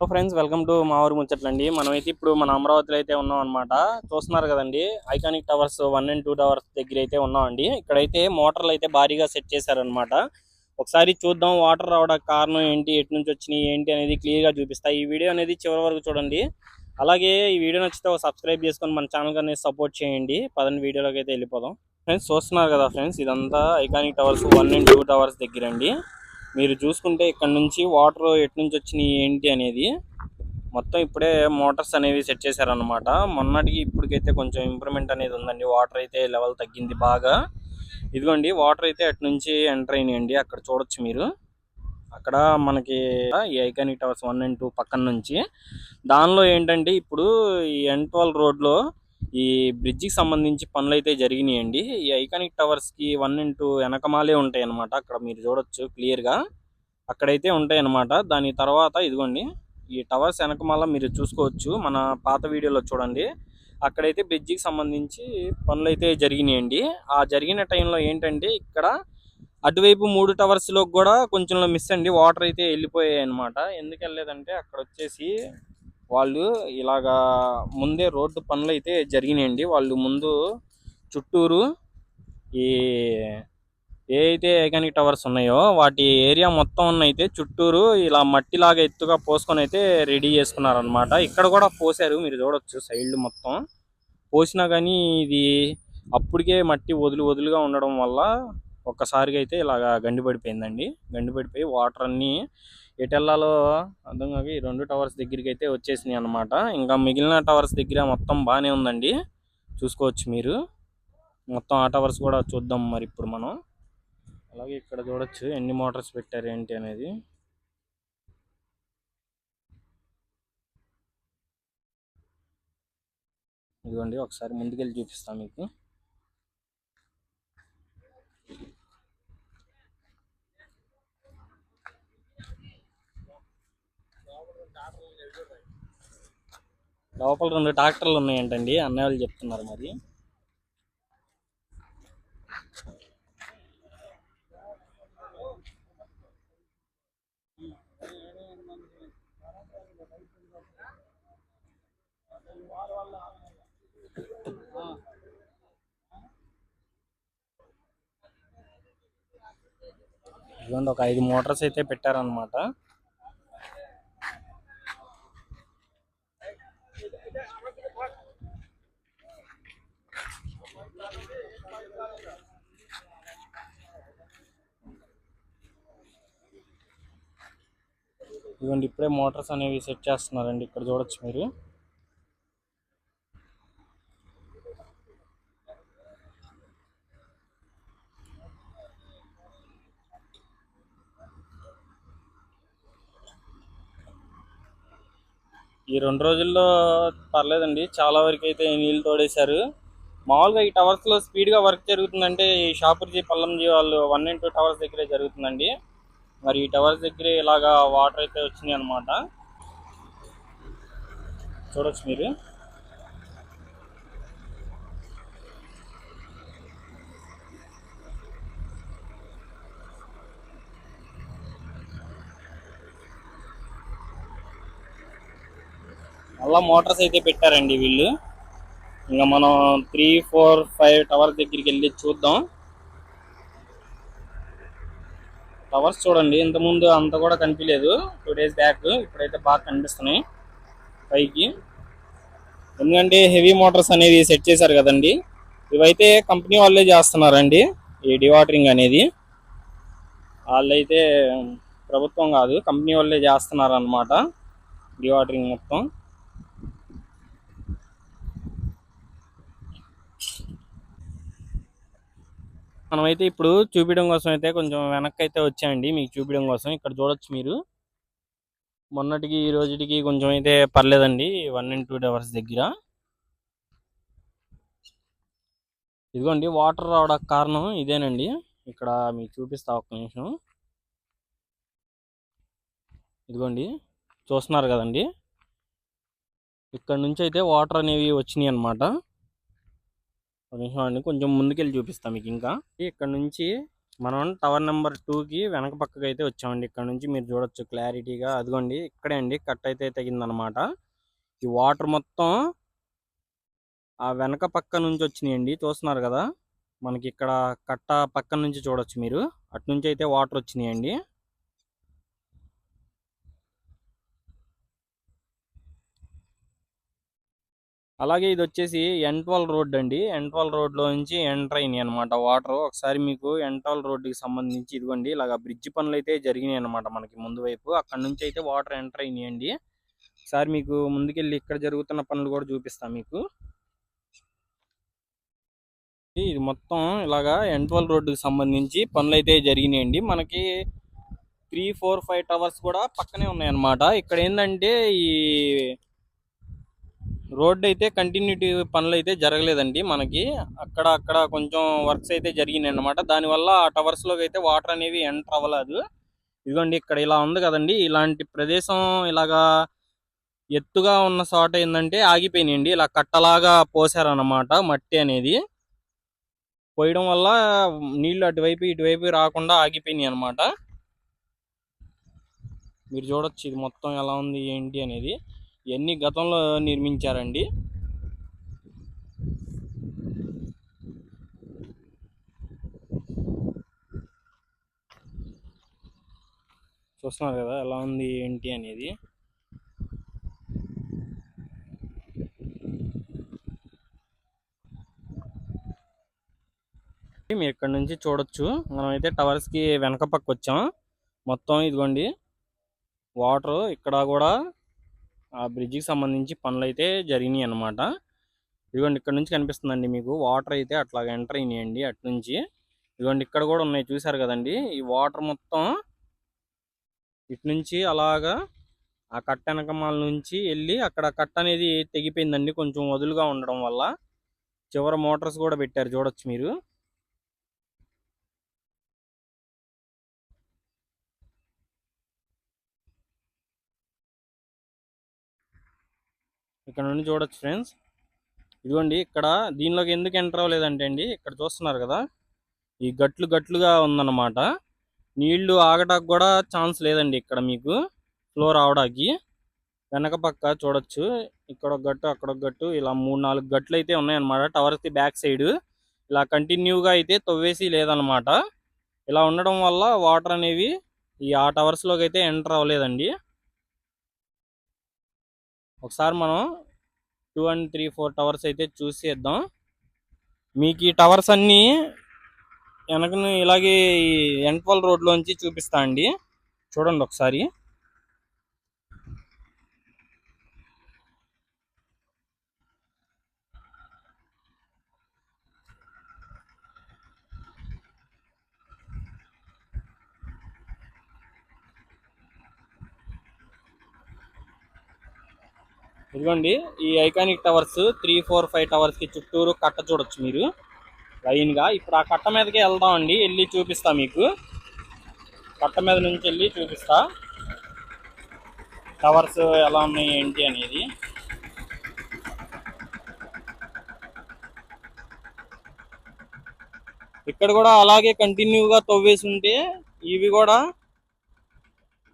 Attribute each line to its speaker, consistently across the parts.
Speaker 1: Hello friends welcome to మా ఊరు ముచ్చట్లండి. మనమైతే ఇప్పుడు మన అమరావతిలో అయితే ఉన్నాం అనమాట చూస్తున్నారు కదండి iconic towers one and two towers దగ్గర అయితే ఉన్నామండి. ఇక్కడైతే మోటార్లు అయితే భారీగా సెట్ చేశారనమాట ఒకసారి చూద్దాం వాటర్ రావడానికి కారణం ఏంటి ఎటు నుంచి వచ్చినాయి ఏంటి అనేది క్లియర్గా చూపిస్తా. ఈ వీడియో అనేది చివరి వరకు చూడండి. అలాగే ఈ వీడియో నచ్చితే ఒక సబ్స్క్రైబ్ చేసుకొని మన ఛానల్కి అనేది సపోర్ట్ చేయండి. పదని వీడియోలోకి అయితే వెళ్ళిపోదాం. ఫ్రెండ్స్ చూస్తున్నారు కదా ఫ్రెండ్స్ ఇదంతా iconic towers one and two towers దగ్గర అండి. మీరు చూసుకుంటే ఇక్కడ నుంచి వాటర్ ఎటు నుంచి వచ్చినాయి ఏంటి అనేది మొత్తం ఇప్పుడే మోటార్స్ అనేవి సెట్ చేశారనమాట మొన్నటికి ఇప్పటికైతే కొంచెం ఇంప్రూవ్మెంట్ అనేది ఉందండి. వాటర్ అయితే లెవెల్ తగ్గింది బాగా. ఇదిగోండి వాటర్ అయితే అటు నుంచి ఎంటర్ అయినాయండి. అక్కడ చూడొచ్చు మీరు. అక్కడ మనకి ఈ iconic towers one and two పక్కన నుంచి. దానిలో ఏంటంటే ఇప్పుడు ఈ ఎన్ ట్వెల్వ్ రోడ్లో ఈ బ్రిడ్జికి సంబంధించి పనులు అయితే జరిగినాయండి. ఈ ఐకానిక్ టవర్స్కి వన్ ఇంటూ వెనకమాలే ఉంటాయి అనమాట అక్కడ మీరు చూడొచ్చు క్లియర్గా అక్కడైతే ఉంటాయి అనమాట దాని తర్వాత ఇదిగోండి ఈ టవర్స్ వెనకమాల మీరు చూసుకోవచ్చు. మన పాత వీడియోలో చూడండి. అక్కడైతే బ్రిడ్జికి సంబంధించి పనులు అయితే జరిగినాయండి. ఆ జరిగిన టైంలో ఏంటంటే ఇక్కడ అటువైపు మూడు టవర్స్లో కూడా కొంచెం మిస్ అండి. వాటర్ అయితే వెళ్ళిపోయాయి అనమాట ఎందుకు వెళ్ళలేదంటే అక్కడ వచ్చేసి వాళ్ళు ఇలాగా ముందే రోడ్డు పనులు అయితే జరిగినాయండి. వాళ్ళు ముందు చుట్టూరు ఈ ఏ ఐకానిక్ టవర్స్ ఉన్నాయో వాటి ఏరియా మొత్తం అయితే చుట్టూరు ఇలా మట్టిలాగా ఎత్తుగా పోసుకొని అయితే రెడీ చేసుకున్నారనమాట ఇక్కడ కూడా పోసారు మీరు చూడొచ్చు సైడ్ మొత్తం. పోసినా కానీ ఇది అప్పటికే మట్టి వదులు వదులుగా ఉండడం వల్ల ఒక్కసారిగా అయితే ఇలాగా గండి పడిపోయిందండి. గండి పడిపోయి వాటర్ అన్నీ ఎటెల్లాలో అర్థం కాక రెండు టవర్స్ దగ్గరికి అయితే వచ్చేసినాయి అనమాట ఇంకా మిగిలిన టవర్స్ దగ్గర మొత్తం బాగానే ఉందండి. చూసుకోవచ్చు మీరు. మొత్తం ఆ టవర్స్ కూడా చూద్దాం మరి ఇప్పుడు మనం. అలాగే ఇక్కడ చూడొచ్చు ఎన్ని మోటార్స్ పెట్టారు ఏంటి అనేది. ఇదిగోండి ఒకసారి ముందుకెళ్ళి చూపిస్తాను మీకు. లోపల రెండు ట్రాక్టర్లు ఉన్నాయంటండి. అన్నయ్య వాళ్ళు చెప్తున్నారు మరి. ఇదిగోండి ఒక ఐదు మోటార్స్ అయితే పెట్టారనమాట ఇదిగోండి ఇప్పుడే మోటార్స్ అనేవి సెట్ చేస్తున్నారండి. ఇక్కడ చూడొచ్చు మీరు. ఈ రెండు రోజుల్లో పర్లేదండి. చాలా వరకు అయితే నీళ్ళు తోడేశారు. మామూలుగా ఈ టవర్స్లో స్పీడ్గా వర్క్ జరుగుతుందంటే ఈ షాపుర్జీ పల్లంజీ వాళ్ళు వన్ అండ్ టూ టవర్స్ దగ్గరే జరుగుతుందండి. మరి ఈ టవర్స్ దగ్గరే ఇలాగా వాటర్ అయితే వచ్చినాయి అనమాట చూడొచ్చు మీరు. అలా మోటార్స్ అయితే పెట్టారండి వీళ్ళు. ఇంకా మనం త్రీ ఫోర్ ఫైవ్ టవర్ దగ్గరికి వెళ్ళి చూద్దాం. టవర్స్ చూడండి. ఇంతకుముందు అంత కూడా కనిపించలేదు. టూ డేస్ బ్యాక్ ఇప్పుడైతే బాగా కనిపిస్తున్నాయి. పైకి. ఎందుకంటే హెవీ మోటార్స్ అనేది సెట్ చేశారు కదండి. ఇవైతే కంపెనీ వాళ్ళే చేస్తున్నారండి. ఈ డివాటరింగ్ అనేది. వాళ్ళైతే ప్రభుత్వం కాదు కంపెనీ వాళ్ళే చేస్తున్నారు అనమాట డివాటరింగ్ మొత్తం. మనమైతే ఇప్పుడు చూపించడం కోసం అయితే కొంచెం వెనక్కి అయితే వచ్చాయండి మీకు చూపించడం కోసం ఇక్కడ చూడొచ్చు మీరు. మొన్నటికి ఈ రోజుకి కొంచెం అయితే పర్లేదండి. వన్ అండ్ టూ అవర్స్ దగ్గర. ఇదిగోండి వాటర్ రావడానికి కారణం ఇదేనండి. ఇక్కడ మీకు చూపిస్తా ఒక్క నిమిషం. ఇదిగోండి చూస్తున్నారు కదండి. ఇక్కడ నుంచి అయితే వాటర్ అనేవి వచ్చినాయి అనమాట ఒక నిమిషం అండి కొంచెం ముందుకెళ్ళి చూపిస్తాం మీకు ఇంకా. ఇక్కడ నుంచి మనం టవర్ నెంబర్ టూకి వెనక పక్కకి అయితే వచ్చామండి. ఇక్కడ నుంచి మీరు చూడొచ్చు క్లారిటీగా అదిగోండి ఇక్కడే అండి. కట్ అయితే తగిందనమాట. ఈ వాటర్ మొత్తం ఆ వెనక పక్క నుంచి వచ్చినాయండి. చూస్తున్నారు కదా? మనకి ఇక్కడ కట్ట పక్క నుంచి చూడొచ్చు మీరు. అటు నుంచి అయితే వాటర్ వచ్చినాయండి. అలాగే ఇది వచ్చేసి ఎంట్వల్ రోడ్ అండి. ఎంట్వల్ రోడ్లో నుంచి ఎంటర్ అయినాయి అనమాట వాటర్ ఒకసారి మీకు ఎంట్వల్ రోడ్కి సంబంధించి ఇదిగోండి. ఇలాగ బ్రిడ్జ్ పనులు అయితే జరిగినాయి అనమాట మనకి ముందు వైపు. అక్కడ నుంచి అయితే వాటర్ ఎంటర్ అయినాయండి ఒకసారి మీకు ముందుకెళ్ళి ఇక్కడ జరుగుతున్న పనులు కూడా చూపిస్తాం మీకు. ఇది మొత్తం ఇలాగా ఎంట్వల్ రోడ్డుకి సంబంధించి పనులు అయితే జరిగినాయండి మనకి త్రీ ఫోర్ ఫైవ్ టవర్స్ కూడా పక్కనే ఉన్నాయన్నమాట ఇక్కడ ఏంటంటే ఈ రోడ్ అయితే కంటిన్యూటీ పనులు అయితే జరగలేదండి మనకి. అక్కడ అక్కడ కొంచెం వర్క్స్ అయితే జరిగినాయి అనమాట దానివల్ల ఆ టవర్స్లోకి అయితే వాటర్ అనేవి ఎంటర్ అవ్వలేదు. ఇదిగోండి ఇక్కడ ఇలా ఉంది కదండి. ఇలాంటి ప్రదేశం ఇలాగా ఎత్తుగా ఉన్న చోట ఏంటంటే ఆగిపోయినాయండి. ఇలా కట్టలాగా పోసారన్నమాట మట్టి అనేది. పోయడం వల్ల నీళ్ళు అటువైపు ఇటువైపు రాకుండా ఆగిపోయినాయి అనమాట మీరు చూడొచ్చు ఇది మొత్తం ఎలా ఉంది ఏంటి అనేది. ఇవన్నీ గతంలో నిర్మించారండి? చూస్తున్నారు కదా ఎలా ఉంది ఏంటి అనేది. మీరు ఇక్కడ నుంచి చూడొచ్చు. మనం అయితే వెనక పక్క వచ్చాం. మొత్తం ఇదిగోండి వాటర్ ఇక్కడ కూడా ఆ బ్రిడ్జికి సంబంధించి పనులు అయితే జరిగినాయి అనమాట ఇదిగోండి ఇక్కడ నుంచి కనిపిస్తుందండి మీకు. వాటర్ అయితే అట్లా ఎంటర్ అయినాయండి అటు నుంచి. ఇదిగోండి ఇక్కడ కూడా ఉన్నాయి చూసారు కదండి. ఈ వాటర్ మొత్తం ఇటు నుంచి అలాగా ఆ కట్ట వెనకమాల నుంచి వెళ్ళి అక్కడ కట్ట అనేది తెగిపోయిందండి. కొంచెం వదులుగా ఉండడం వల్ల చివర మోటార్స్ కూడా పెట్టారు చూడొచ్చు మీరు. ఇక్కడ నుండి చూడొచ్చు ఫ్రెండ్స్. ఇదిగోండి ఇక్కడ దీనిలోకి ఎందుకు ఎంటర్ అవ్వలేదంటే అండి ఇక్కడ చూస్తున్నారు కదా ఈ గట్లు గట్లుగా ఉందన్నమాట. నీళ్ళు ఆగటానికి కూడా ఛాన్స్ లేదండి ఇక్కడ మీకు ఫ్లో రావడానికి. వెనక పక్క చూడొచ్చు ఇక్కడ ఒక గట్టు అక్కడ ఒక గట్టు ఇలా మూడు నాలుగు గట్లు అయితే ఉన్నాయన్నమాట. టవర్కి బ్యాక్ సైడ్ ఇలా కంటిన్యూగా అయితే తవ్వేసి లేదనమాట ఇలా ఉండడం వల్ల వాటర్ అనేవి ఈ ఆ టవర్స్లోకి అయితే ఎంటర్ అవ్వలేదండి. ఒకసారి మనం two and three four towers అయితే చూసేద్దాం మీకు ఈ టవర్స్ అన్నీ వెనకను ఇలాగే ఈ ఎంట్వల్ రోడ్లోంచి చూపిస్తా అండి. చూడండి ఒకసారి. ఇదిగోండి ఈ iconic towers three four five టవర్స్కి చుట్టూరు కట్ట చూడొచ్చు మీరు. లైన్గా ఇప్పుడు ఆ కట్ట మీదకి వెళ్దాం అండి వెళ్ళి చూపిస్తా మీకు. కట్ట మీద నుంచి వెళ్ళి చూపిస్తా. టవర్స్ ఎలా ఉన్నాయి ఏంటి అనేది. ఇక్కడ కూడా అలాగే కంటిన్యూగా తవ్వేసి ఉంటే ఇవి కూడా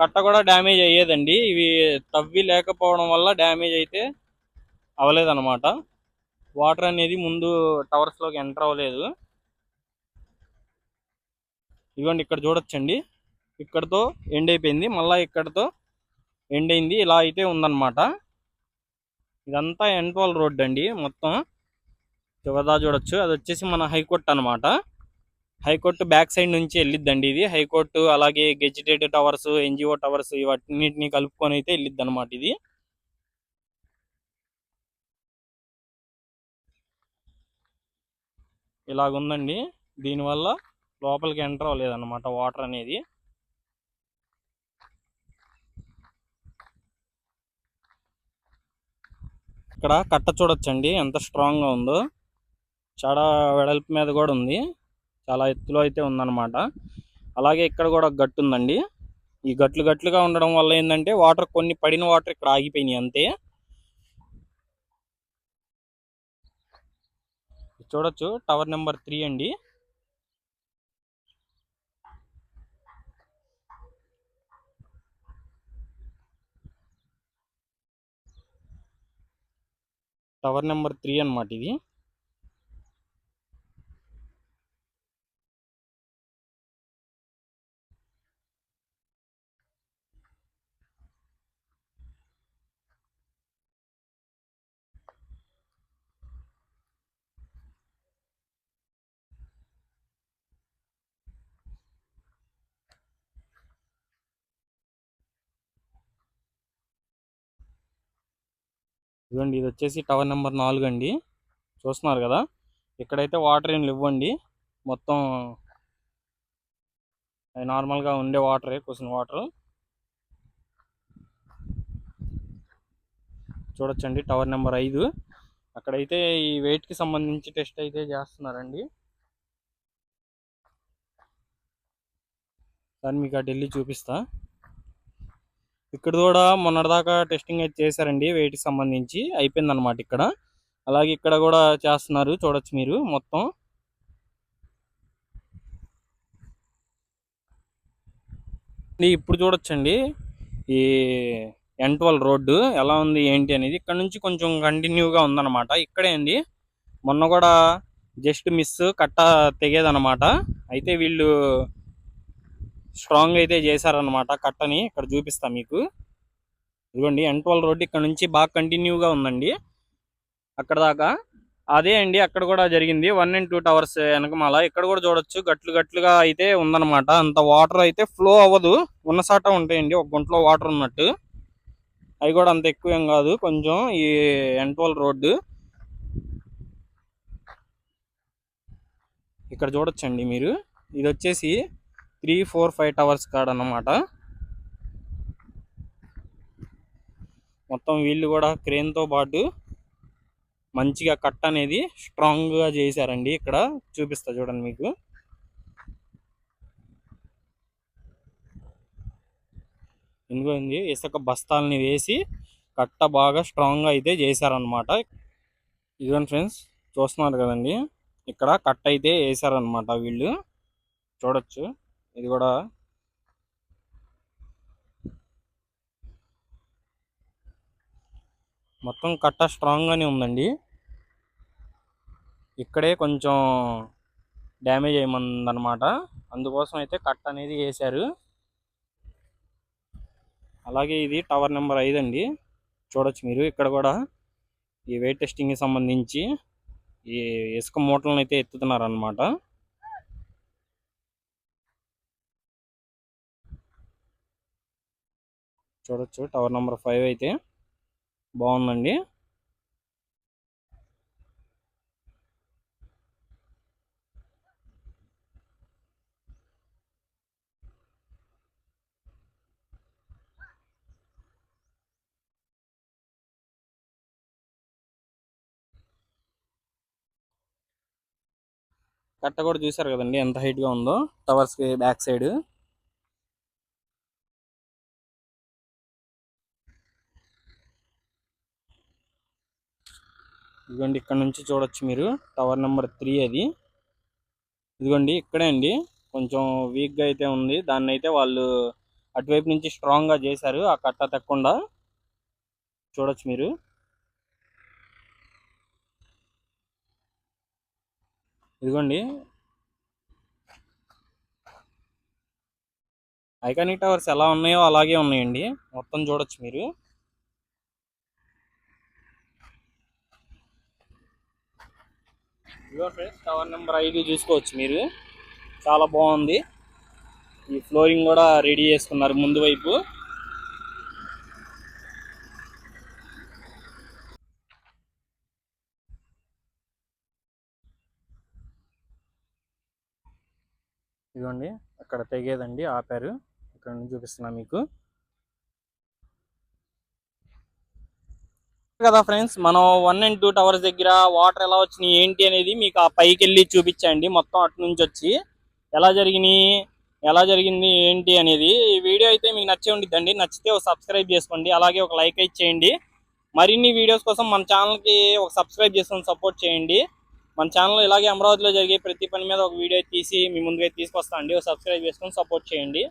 Speaker 1: కట్ట కూడా డ్యామేజ్ అయ్యేదండి. ఇవి తవ్వి లేకపోవడం వల్ల డ్యామేజ్ అయితే అవ్వలేదన్నమాట. వాటర్ అనేది ముందు టవర్స్లోకి ఎంటర్ అవ్వలేదు. ఇదిగోండి ఇక్కడ చూడొచ్చండి. ఇక్కడతో ఎండ్ అయిపోయింది. మళ్ళీ ఇక్కడతో ఎండ్ అయింది. ఇలా అయితే ఉందన్నమాట. ఇదంతా ఎంట్వాల్ రోడ్ అండి మొత్తం చివరిదా చూడొచ్చు. అది వచ్చేసి మన హైకోర్టు అనమాట హైకోర్టు బ్యాక్ సైడ్ నుంచి వెళ్ళిద్దండి ఇది. హైకోర్టు అలాగే గెజిటెడ్ టవర్స్ ఎన్జిఓ టవర్స్ ఇవన్నిటిని కలుపుకొని అయితే వెళ్ళిద్ది అనమాట ఇది. ఇలాగుందండి. దీనివల్ల లోపలికి ఎంటర్ అవ్వలేదన్నమాట వాటర్ అనేది. ఇక్కడ కట్ట చూడొచ్చండి. ఎంత స్ట్రాంగ్గా ఉందో. చాలా వెడల్పు మీద కూడా ఉంది. చాలా ఎత్తులో అయితే ఉందన్నమాట. అలాగే ఇక్కడ కూడా గట్టు ఉందండి. ఈ గట్లు గట్లుగా ఉండడం వల్ల ఏంటంటే వాటర్ కొన్ని పడిన వాటర్ ఇక్కడ ఆగిపోయినాయి అంతే. చూడొచ్చు టవర్ నెంబర్ త్రీ అండి. టవర్ నెంబర్ త్రీ అనమాట ఇది. ఇదిగోండి ఇది వచ్చేసి టవర్ నెంబర్ నాలుగు అండి. చూస్తున్నారు కదా? ఇక్కడైతే వాటర్ ఏం ఇవ్వండి మొత్తం అవి నార్మల్గా ఉండే వాటరే కూసిన వాటర్ చూడొచ్చండి టవర్ నెంబర్ ఐదు. అక్కడైతే ఈ వెయిట్కి సంబంధించి టెస్ట్ అయితే చేస్తున్నారండి. సార్ మీకు అటు వెళ్ళి చూపిస్తా. ఇక్కడ కూడా మొన్నటిదాకా టెస్టింగ్ అయితే చేశారండి వెయిట్కి సంబంధించి. అయిపోయింది అనమాట ఇక్కడ. అలాగే ఇక్కడ కూడా చేస్తున్నారు చూడొచ్చు మీరు మొత్తం. ఇప్పుడు చూడొచ్చండి. ఈ ఎన్ ట్వెల్వ్ రోడ్డు ఎలా ఉంది ఏంటి అనేది ఇక్కడ నుంచి కొంచెం కంటిన్యూగా ఉందన్నమాట. ఇక్కడే అండి. మొన్న కూడా జస్ట్ మిస్ కట్ట తెగేదనమాట అయితే వీళ్ళు స్ట్రాంగ్ అయితే చేశారనమాట కట్టని. ఇక్కడ చూపిస్తా మీకు. ఇదిగోండి ఎన్ ట్వెల్వ్ రోడ్ ఇక్కడ నుంచి బాగా కంటిన్యూగా ఉందండి. అక్కడ దాకా. అదే అండి అక్కడ కూడా జరిగింది. వన్ అండ్ టూ టవర్స్ వెనకమాల. ఇక్కడ కూడా చూడొచ్చు గట్లు గట్లుగా అయితే ఉందన్నమాట. అంత వాటర్ అయితే ఫ్లో అవ్వదు. ఉన్న సాట ఉంటాయండి ఒక గుంటలో వాటర్ ఉన్నట్టు. అవి కూడా అంత ఎక్కువ ఏం కాదు. కొంచెం ఈ ఎన్ రోడ్డు. ఇక్కడ చూడొచ్చండి మీరు. ఇది వచ్చేసి త్రీ ఫోర్ ఫైవ్ టవర్స్ కాడ అన్నమాట. మొత్తం వీళ్ళు కూడా క్రేన్తో పాటు మంచిగా కట్ అనేది స్ట్రాంగ్గా చేశారండి. ఇక్కడ చూపిస్తా చూడండి మీకు. ఎందుకంది ఇసుక బస్తాలని వేసి కట్ట బాగా స్ట్రాంగ్గా అయితే చేశారనమాట ఇదిగోండి ఫ్రెండ్స్ చూస్తున్నారు కదండి. ఇక్కడ కట్ అయితే వేసారనమాట వీళ్ళు. చూడొచ్చు. ఇది కూడా మొత్తం కట్ట స్ట్రాంగ్గానే ఉందండి. ఇక్కడే కొంచెం డ్యామేజ్ అయ్యిందనమాట అందుకోసం అయితే కట్ అనేది వేశారు. అలాగే ఇది టవర్ నెంబర్ ఐదు అండి. చూడొచ్చు మీరు ఇక్కడ కూడా ఈ వెయిట్ టెస్టింగ్కి సంబంధించి ఈ ఇసుక మూటలను అయితే ఎత్తుతున్నారు చూడొచ్చు. టవర్ నెంబర్ ఫైవ్ అయితే బాగుందండి. కట్ట కూడా చూసారు కదండి ఎంత హైట్గా ఉందో. టవర్స్కి బ్యాక్ సైడ్. ఇదిగోండి ఇక్కడ నుంచి చూడొచ్చు మీరు. టవర్ నెంబర్ త్రీ అది. ఇదిగోండి ఇక్కడే అండి. కొంచెం వీక్గా అయితే ఉంది. దాన్ని అయితే వాళ్ళు అటువైపు నుంచి స్ట్రాంగ్గా చేశారు. ఆ కట్ట తక్కకుండా చూడొచ్చు మీరు. ఇదిగోండి. ఐకానిక్ టవర్స్ ఎలా ఉన్నాయో అలాగే ఉన్నాయండి. మొత్తం చూడొచ్చు మీరు. ఇదిగో ఫ్రెండ్స్ టవర్ నెంబర్ ఐదు చూసుకోవచ్చు మీరు. చాలా బాగుంది. ఈ ఫ్లోరింగ్ కూడా రెడీ చేసుకున్నారు ముందు వైపు. ఇదిగోండి అక్కడ తెగేదండి ఆపారు. ఇక్కడ నుంచి చూపిస్తున్నా మీకు. కదా ఫ్రెండ్స్? మనం వన్ అండ్ టూ టవర్స్ దగ్గర వాటర్ ఎలా వచ్చినాయి ఏంటి అనేది మీకు ఆ పైకి వెళ్ళి చూపించండి. మొత్తం అటు నుంచి వచ్చి ఎలా జరిగినాయి ఎలా జరిగింది ఏంటి అనేది ఈ వీడియో అయితే మీకు నచ్చే ఉండిద్దండి. నచ్చితే ఒక సబ్స్క్రైబ్ చేసుకోండి. అలాగే ఒక లైక్ అయితే చేయండి. మరిన్ని వీడియోస్ కోసం మన ఛానల్కి ఒక సబ్స్క్రైబ్ చేసుకొని సపోర్ట్ చేయండి. మన ఛానల్ ఇలాగే అమరావతిలో జరిగే ప్రతి పని మీద ఒక వీడియో తీసి మీ ముందుగా తీసుకొస్తా అండి. ఒక సబ్స్క్రైబ్ చేసుకొని సపోర్ట్ చేయండి.